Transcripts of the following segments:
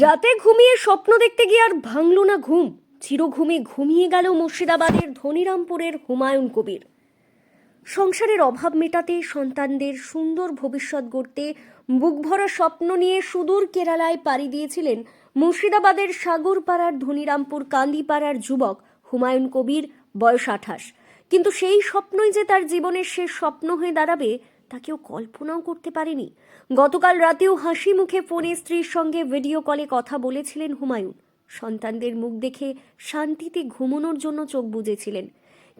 রাত ঘুমিয়ে স্বপ্ন দেখতে গিয়ে আর ভাঙল না ঘুম। চিরঘুমে ঘুমিয়ে গেল মুর্শিদাবাদের ধনিরামপুরের হুমায়ুন কবির। সংসারের অভাব মেটাতে সন্তানদের সুন্দর ভবিষ্যৎ গড়তে বুকভরা স্বপ্ন নিয়ে সুদূর কেরালায় পাড়ি দিয়েছিলেন মুর্শিদাবাদের সাগরপাড়ার ধনিরামপুর কান্দিপাড়ার যুবক হুমায়ুন কবির, বয়স আঠাশ। কিন্তু সেই স্বপ্নই যে তার জীবনের শেষ স্বপ্ন হয়ে দাঁড়াবে তা কেউ কল্পনাও করতে পারেনি। গতকাল রাতেও হাসি মুখে ফোনে স্ত্রীর সঙ্গে ভিডিও কলে কথা বলেছিলেন হুমায়ুন। সন্তানদের মুখ দেখে শান্তিতে ঘুমানোর জন্য চোখ বুজেছিলেন।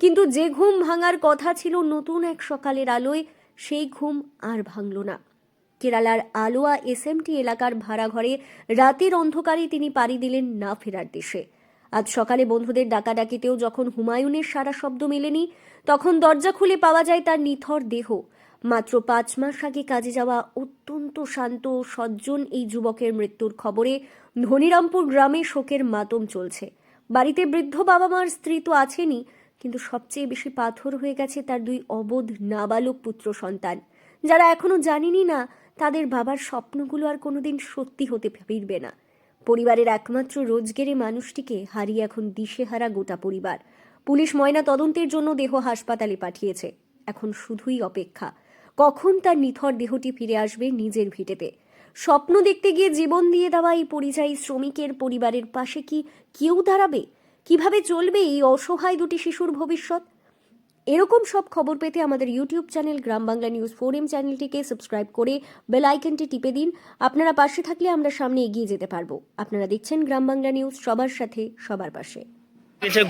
কিন্তু যে ঘুম ভাঙার কথা ছিল নতুন এক সকালের আলোয়, সেই ঘুম আর ভাঙল না। কেরালার আলোয়া এসএমটি এলাকার ভাড়া ঘরে রাতের অন্ধকারে তিনি পাড়ি দিলেন না ফেরার দেশে। আজ সকালে বন্ধুদের ডাকাডাকিতেও যখন হুমায়ুনের সারা শব্দ মেলেনি, তখন দরজা খুলে পাওয়া যায় তার নিথর দেহ। মাত্র পাঁচ মাস আগে কাজে যাওয়া অত্যন্ত শান্ত, সজ্জন এই যুবকের মৃত্যুর খবরে ধনিরামপুর গ্রামে শোকের মাতম চলছে। বাড়িতে বৃদ্ধ বাবা মার স্ত্রী তো আছেনই, কিন্তু সবচেয়ে বেশি পাথর হয়ে গেছে তার দুই অবোধ নাবালক পুত্র সন্তান। যারা এখনও জানেনই না, তাদের বাবার স্বপ্নগুলো আর কোনোদিন সত্যি হতে ফিরবে না। পরিবারের একমাত্র রোজগেরে মানুষটিকে হারিয়ে এখন দিশেহারা গোটা পরিবার। পুলিশ ময়না তদন্তের জন্য দেহ হাসপাতালে পাঠিয়েছে। এখন শুধুই অপেক্ষা। কখন তার নিথর দেহটি ফিরে আসবে নিজের ভিটেতে। স্বপ্ন দেখতে গিয়ে জীবন দিয়ে দেওয়া এই পরিযায়ী শ্রমিকের পরিবারের পাশে কি কেউ দাঁড়াবে? কীভাবে চলবে এই অসহায় দুটি শিশুর ভবিষ্যৎ? এরকম সব খবর পেতে আমাদের YouTube channel Gram Bangla news forum চ্যানেলটিকে সাবস্ক্রাইব করে বেল আইকনটি টিপে দিন। আপনারা পাশে থাকলে আমরা সামনে এগিয়ে যেতে পারব। আপনারা দেখছেন গ্রাম বাংলা নিউজ সবার সাথে, সবার পাশে।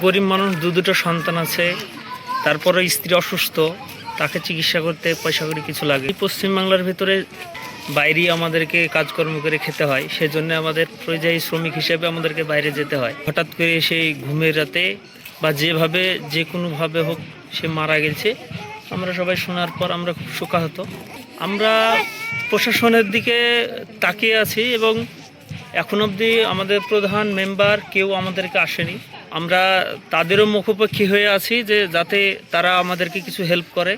গরিব মানুষ, দু দুটো সন্তান আছে তারপরে স্ত্রী অসুস্থ, তাকে চিকিৎসা করতে পয়সা করে কিছু লাগে। পশ্চিমবাংলার ভিতরে বাইরেই আমাদেরকে কাজকর্ম করে খেতে হয়, সেজন্য আমাদের পরিযায়ী শ্রমিক হিসেবে আমাদেরকে বাইরে যেতে হয়। হঠাৎ করে সেই ঘুমের রাতে বা যেভাবে যে কোনোভাবে হোক সে মারা গেছে। আমরা সবাই শোনার পর আমরা খুব শোকাহত। আমরা প্রশাসনের দিকে তাকিয়ে আছি এবং এখন অবধি আমাদের প্রধান মেম্বার কেউ আমাদেরকে আসেনি। আমরা তাদেরও মুখোপেক্ষী হয়ে আছি যে যাতে তারা আমাদেরকে কিছু হেল্প করে।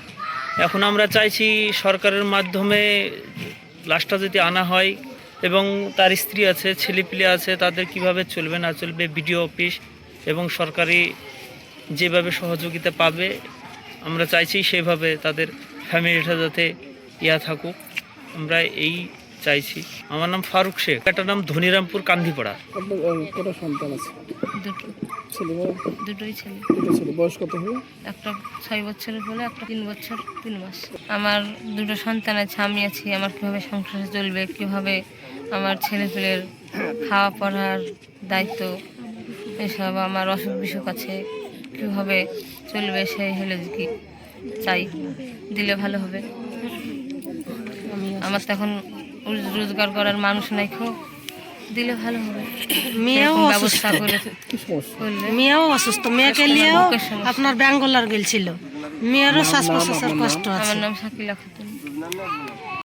এখন আমরা চাইছি সরকারের মাধ্যমে লাশটা যদি আনা হয় এবং তার স্ত্রী আছে, ছেলেপিলে আছে, তাদের কীভাবে চলবে, না চলবে, বিডিও অফিস এবং সরকারি যেভাবে সহযোগিতা পাবে, আমরা চাইছি সেভাবে তাদের ফ্যামিলিটা যাতে ইয়া থাকুক। আমরা এই চাইছি। আমার নাম ফারুক শেখ একটা নাম ধনিরামপুর কান্দিপাড়া। কটা সন্তান আছে? ছেলে দুটোই ছেলে। দুটো ছেলে। বয়স কত হবে? একটা ছয় বছরের বলে একটা তিন বছর তিন মাস। আমার দুটো সন্তান আছে আমি আছি। আমার কীভাবে সংসার চলবে কীভাবে আমার ছেলেপেলের খাওয়া পড়ার দায়িত্ব এসব আমার অসুখ বিসুখ আছে কীভাবে চলবে সেই হলে কি চাই। দিলে ভালো হবে। আমার তো এখন রোজগার করার মানুষ নাই খুব দিলে ভালো হবে। মেয়েও ব্যবস্থা করে কি সমস্যা করলে। মেয়েও অসুস্থ। মেয়েকে নিয়েও আপনার ব্যাঙ্গালোর গেছিল মেয়েরও শ্বাস প্রশ্বাসের কষ্ট আছে। আমার নাম শাকিলা খাতুন।